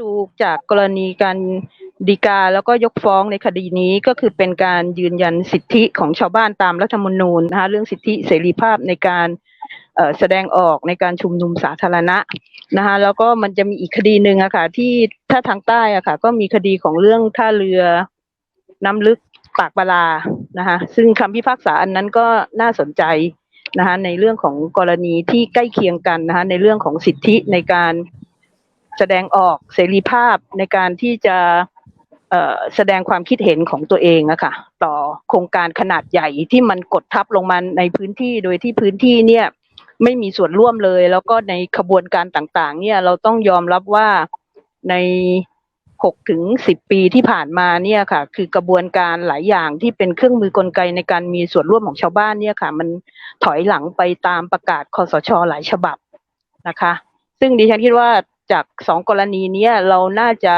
ดูจากกรณีการดีกาแล้วก็ยกฟ้องในคดีนี้ก็คือเป็นการยืนยันสิทธิของชาวบ้านตามรัฐธรรมนูญนะคะเรื่องสิทธิเสรีภาพในการแสดงออกในการชุมนุมสาธารณะนะคะแล้วก็มันจะมีอีกคดีหนึ่งอะค่ะที่ถ้าทางใต้อะค่ะก็มีคดีของเรื่องท่าเรือน้ำลึกปากปลานะคะซึ่งคำพิพากษาอันนั้นก็น่าสนใจนะคะในเรื่องของกรณีที่ใกล้เคียงกันนะคะในเรื่องของสิทธิในการ แสดงออกเสรีภาพในการที่จะแสดงความคิดเห็นของตัวเองอะค่ะต่อโครงการขนาดใหญ่ที่มันกดทับลงมาในพื้นที่โดยที่พื้นที่เนี่ยไม่มีส่วนร่วมเลย แล้วก็ในขบวนการต่างๆ เนี่ยเราต้องยอมรับว่าในหกถึงสิบปีที่ผ่านมาเนี่ยค่ะ คือกระบวนการหลายอย่างที่เป็นเครื่องมือกลไกในการมีส่วนร่วมของชาวบ้านเนี่ยค่ะ มันถอยหลังไปตามประกาศคอสชหลายฉบับนะคะ ซึ่งดิฉันคิดว่า จากสองกรณีนี้เราน่าจะ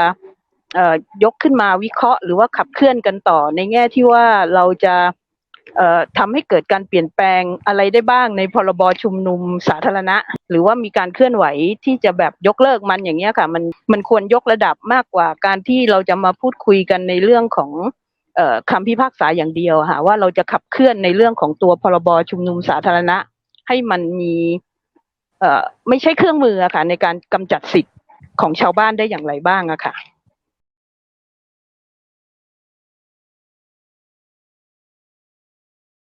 ยกขึ้นมาวิเคราะห์ หรือว่าขับเคลื่อนกันต่อ ในแง่ที่ว่าเราจะเอ่อทำให้เกิดการเปลี่ยนแปลงอะไรได้บ้างในพรบชุมนุมสาธารณะ หรือว่ามีการเคลื่อนไหวที่จะแบบยกเลิกมันอย่างเงี้ยค่ะ มันมันควรยกระดับมากกว่าการที่เราจะมาพูดคุยกันในเรื่องของออคำพิพากษาอย่างเดียวค่ะว่าเราจะขับเคลื่อนในเรื่องของตัวพรบชุมนุมสาธารณะ ให้มันมี ไม่ใช่เครื่องมืออะค่ะในการกำจัดสิทธิ์ของชาวบ้านได้อย่างไรบ้างอะค่ะ